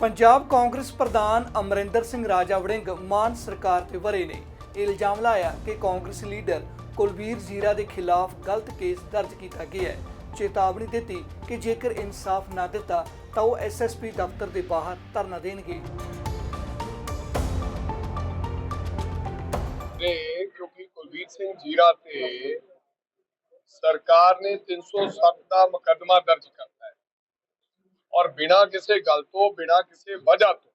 ਪੰਜਾਬ ਕਾਂਗਰਸ ਪ੍ਰਧਾਨ ਅਮਰਿੰਦਰ ਸਿੰਘ ਰਾਜਾ ਵੜਿੰਗ ਮਾਨ ਸਰਕਾਰ ਤੇ ਵਰੇ ਨੇ। ਇਲਜ਼ਾਮ ਲਾਇਆ ਕਿ ਕਾਂਗਰਸ ਲੀਡਰ ਕੁਲਵੀਰ ਜ਼ੀਰਾ ਦੇ ਖਿਲਾਫ ਗਲਤ ਕੇਸ ਦਰਜ ਕੀਤਾ ਗਿਆ ਹੈ। ਚੇਤਾਵਨੀ ਦਿੱਤੀ ਕਿ ਜੇਕਰ ਇਨਸਾਫ ਨਾ ਦਿੱਤਾ, ਤਾਂ ਉਹ ਐਸਐਸਪੀ ਦਫ਼ਤਰ ਦੇ ਬਾਹਰ ਧਰਨਾ ਦੇਣਗੇ। ਨੇ ਕਿਉਂਕਿ ਕੁਲਬੀਰ ਸਿੰਘ ਜੀਰਾ ਤੇ ਸਰਕਾਰ ਨੇ 307 ਦਾ ਮੁਕੱਦਮਾ ਦਰਜ ਕਰਤਾ ਔਰ ਬਿਨਾਂ ਕਿਸੇ ਗੱਲ ਤੋਂ, ਬਿਨਾਂ ਕਿਸੇ ਵਜ੍ਹਾ ਤੋਂ।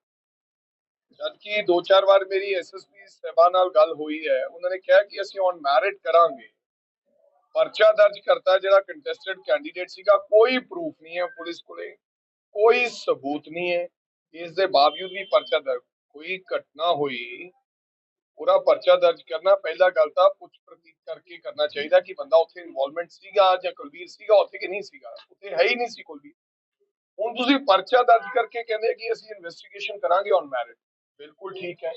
ਜਦਕਿ ਦੋ ਚਾਰ ਵਾਰ ਮੇਰੀ ਐਸਐਸਪੀ ਸਹਿਬਾ ਨਾਲ ਗੱਲ ਹੋਈ ਹੈ, ਉਹਨਾਂ ਨੇ ਕਿਹਾ ਕਿ ਅਸੀਂ ਔਨ ਮੈਰਿਟ ਕਰਾਂਗੇ। ਪਰਚਾ ਦਰਜ ਕਰਤਾ ਜਿਹੜਾ ਕੰਟੈਸਟਡ ਕੈਂਡੀਡੇਟ ਸੀਗਾ, ਕੋਈ ਪ੍ਰੂਫ ਨਹੀਂ ਹੈ ਪੁਲਿਸ ਕੋਲੇ, ਕੋਈ ਸਬੂਤ ਨਹੀਂ ਹੈ। ਇਸ ਦੇ ਬਾਵਜੂਦ ਵੀ ਪਰਚਾ ਦਰਜ ਕੋਈ ਘਟਨਾ ਹੋਈ, ਪੂਰਾ ਪਰਚਾ ਦਰਜ ਕਰਨਾ, ਪਹਿਲਾ ਗੱਲ ਤਾਂ ਪੁੱਛ ਪ੍ਰਤੀਤ ਕਰਕੇ ਕਰਨਾ ਚਾਹੀਦਾ ਕਿ ਬੰਦਾ ਉੱਥੇ ਇਨਵੋਲਵਮੈਂਟ ਸੀਗਾ ਜਾਂ ਕੁਲਵੀਰ ਸੀਗਾ, ਉੱਥੇ ਕਿ ਨਹੀਂ ਸੀਗਾ, ਉੱਥੇ ਹੈ ਹੀ ਨਹੀਂ ਸੀ ਕੁਲਵੀਰ। ਹੁਣ ਤੁਸੀਂ ਪਰਚਾ ਦਰਜ ਕਰਕੇ ਕਹਿੰਦੇ ਕਿ ਅਸੀਂ ਇਨਵੈਸਟੀਗੇਸ਼ਨ ਕਰਾਂਗੇ ਔਨ ਮੈਰਿਟ ਬਿਲਕੁਲ ਠੀਕ ਹੈ।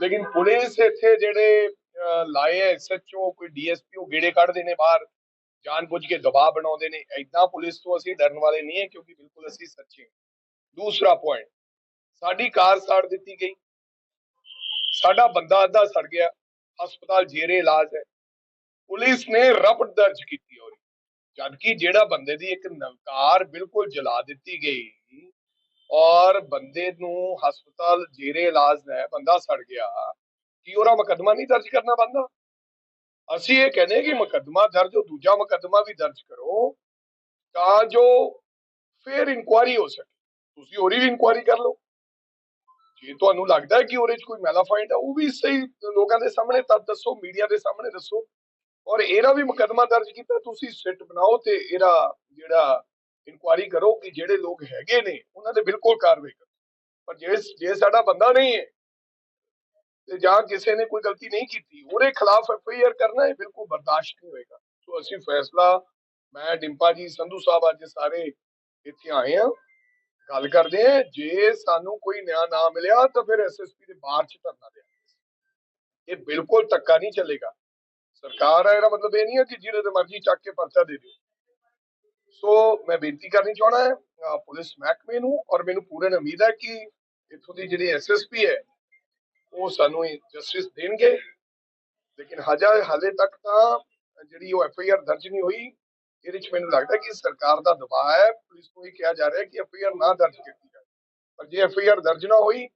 ਲੇਕਿਨ ਪੁਲਿਸ ਇੱਥੇ ਜਿਹੜੇ ਲਾਏ ਐਸਐਚਓ ਕੋਈ ਡੀਐਸਪੀ ਉਹ ਗੇੜੇ ਕੱਢਦੇ ਨੇ ਬਾਹਰ। ਜਾਣਬੁੱਝ ਕੇ ਦਬਾਅ ਬਣਾਉਂਦੇ ਨੇ। ਐਦਾਂ ਪੁਲਿਸ ਤੋਂ ਅਸੀਂ ਡਰਨ ਵਾਲੇ ਨਹੀਂ ਹੈ ਕਿਉਂਕਿ ਬਿਲਕੁਲ ਅਸੀਂ ਸੱਚੇ ਦੂਸਰਾ ਪੁਆਇੰਟ ਸਾਡੀ ਕਾਰ ਸਾੜ ਦਿੱਤੀ ਗਈ। ਸਾਡਾ ਬੰਦਾ ਅੱਧਾ ਸੜ ਗਿਆ। ਹਸਪਤਾਲ ਜੇਰੇ ਇਲਾਜ ਹੈ। ਪੁਲਿਸ ਨੇ ਰਪਟ ਦਰਜ ਕੀਤੀ ਹੋਈ ਜਦਕਿ ਜਿਹੜਾ ਬੰਦੇ ਦੀ ਇੱਕ ਨਵਕਾਰ ਬਿਲਕੁਲ ਜਲਾ ਦਿੱਤੀ ਗਈ ਔਰ ਬੰਦੇ ਨੂੰ ਹਸਪਤਾਲ ਜੇਰੇ ਇਲਾਜ ਹੈ ਬੰਦਾ ਸੜ ਗਿਆ, ਕੀ ਉਹਦਾ ਮੁਕੱਦਮਾ ਨਹੀਂ ਦਰਜ ਕਰਨਾ ਬੰਦਾ? ਅਸੀਂ ਇਹ ਕਹਿੰਦੇ ਕਿ ਮੁਕੱਦਮਾ ਦਰਜ ਹੋ ਦੂਜਾ ਮੁਕੱਦਮਾ ਵੀ ਦਰਜ ਕਰੋ ਤਾਂ ਜੋ ਫਿਰ ਇਨਕੁਆਰੀ ਹੋ ਸਕੇ। ਤੁਸੀਂ ਉਹਦੀ ਵੀ ਇਨਕੁਆਰੀ ਕਰ ਲਓ। ਜੇ ਤੁਹਾਨੂੰ ਲੱਗਦਾ ਹੈ ਕਿ ਉਹਦੇ 'ਚ ਕੋਈ ਮੈਲਾਫਾਈਂਡ ਹੈ ਉਹ ਵੀ ਸਹੀ ਲੋਕਾਂ ਦੇ ਸਾਹਮਣੇ ਤਾਂ ਦੱਸੋ, ਮੀਡੀਆ ਦੇ ਸਾਹਮਣੇ ਦੱਸੋ। ਔਰ ਇਹਦਾ ਵੀ ਮੁਕੱਦਮਾ ਦਰਜ ਕੀਤਾ, ਤੁਸੀਂ ਸਿੱਟ ਬਣਾਓ ਤੇ ਇਹਦਾ ਜਿਹੜਾ ਇਨਕੁਆਰੀ ਕਰੋ ਕਿ ਜਿਹੜੇ ਲੋਕ ਹੈਗੇ ਨੇ, ਉਹਨਾਂ ਦੇ ਬਿਲਕੁਲ ਕਾਰਵਾਈ ਕਰੋ। ਪਰ ਜੇ ਜੇ ਸਾਡਾ ਬੰਦਾ ਨਹੀਂ ਹੈ, ਤੇ ਜਾਂ ਕਿਸੇ ਨੇ ਕੋਈ ਗਲਤੀ ਨਹੀਂ ਕੀਤੀ, ਉਹਦੇ ਖਿਲਾਫ ਐਫ ਆਈ ਆਰ ਕਰਨਾ ਇਹ ਬਿਲਕੁਲ ਬਰਦਾਸ਼ਤ ਨਹੀਂ ਹੋਏਗਾ। ਸੋ ਅਸੀਂ ਫੈਸਲਾ, ਮੈਂ, ਡਿੰਪਾ ਜੀ, ਸੰਧੂ ਸਾਹਿਬ ਅੱਜ ਸਾਰੇ ਇੱਥੇ ਆਏ ਆ ਗੱਲ ਕਰਦੇ ਆ ਜੇ ਸਾਨੂੰ ਕੋਈ ਨਿਆਂ ਨਾ ਮਿਲਿਆ ਤਾਂ ਫਿਰ ਐਸਐਸਪੀ ਦੇ ਬਾਹਰ ਚ ਧਰਨਾ ਦੇਵਾਂਗੇ। ਇਹ ਬਿਲਕੁਲ ਧੱਕਾ ਨਹੀਂ ਚੱਲੇਗਾ। ਸਰਕਾਰ ਹੈ ਇਹਦਾ ਮਤਲਬ ਇਹ ਨਹੀਂ ਹੈ ਕਿ ਜਿਹਦੇ ਤੇ ਮਰਜ਼ੀ ਚੱਕ ਕੇ ਪਰਚਾ ਦੇ ਦਿਓ। ਸੋ ਮੈਂ ਬੇਨਤੀ ਕਰਨੀ ਚਾਹਣਾ ਹੈ ਪੁਲਿਸ ਮਹਿਕਮੇ ਨੂੰ ਔਰ ਮੈਨੂੰ ਪੂਰਨ ਉਮੀਦ ਹੈ ਕਿ ਇੱਥੋਂ ਦੀ ਜਿਹੜੀ ਐਸਐਸਪੀ ਹੈ, ਉਹ ਸਾਨੂੰ ਜਸਟਿਸ ਦੇਣਗੇ। ਲੇਕਿਨ ਹਜੇ ਹਾਲੇ ਤੱਕ ਤਾਂ ਜਿਹੜੀ ਉਹ ਐਫਆਈਆਰ ਦਰਜ ਨਹੀਂ ਹੋਈ, ਇਹਦੇ ਵਿੱਚ ਮੈਨੂੰ ਲੱਗਦਾ ਕਿ ਸਰਕਾਰ ਦਾ ਦਬਾਅ ਹੈ। ਪੁਲਿਸ ਨੂੰ ਇਹ ਕਿਹਾ ਜਾ ਰਿਹਾ ਕਿ ਐਫਆਈਆਰ ਨਾ ਦਰਜ ਕੀਤੀ ਜਾਵੇ ਪਰ ਜੇ ਐਫਆਈਆਰ ਦਰਜ ਨਾ ਹੋਈ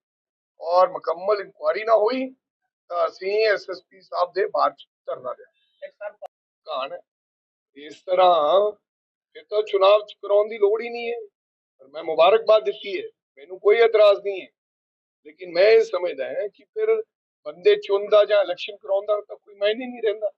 ਔਰ ਮੁਕੰਮਲ ਇਨਕੁਆਰੀ ਨਾ ਹੋਈ, ਤਾਂ ਅਸੀਂ ਐਸਐਸਪੀ ਸਾਹਿਬ ਦੇ ਬਾਹਰ ਚ ਧਰਨਾ ਦੇਵਾਂਗੇ ਕਹਾਣ ਇਸ ਤਰ੍ਹਾਂ ਫਿਰ ਤਾਂ ਚੁਣਾਵ ਚ ਕਰਾਉਣ ਦੀ ਲੋੜ ਹੀ ਨਹੀਂ ਹੈ। ਪਰ ਮੈਂ ਮੁਬਾਰਕਬਾਦ ਦਿੱਤੀ ਹੈ। ਮੈਨੂੰ ਕੋਈ ਇਤਰਾਜ਼ ਨਹੀਂ ਹੈ। ਲੇਕਿਨ ਮੈਂ ਇਹ ਸਮਝਦਾ ਹਾਂ ਕਿ ਫਿਰ ਬੰਦੇ ਚੁਣਦਾ ਜਾਂ ਇਲੈਕਸ਼ਨ ਕਰਾਉਂਦਾ ਤਾਂ ਕੋਈ ਮਾਇਨੇ ਨਹੀਂ ਰਹਿੰਦਾ।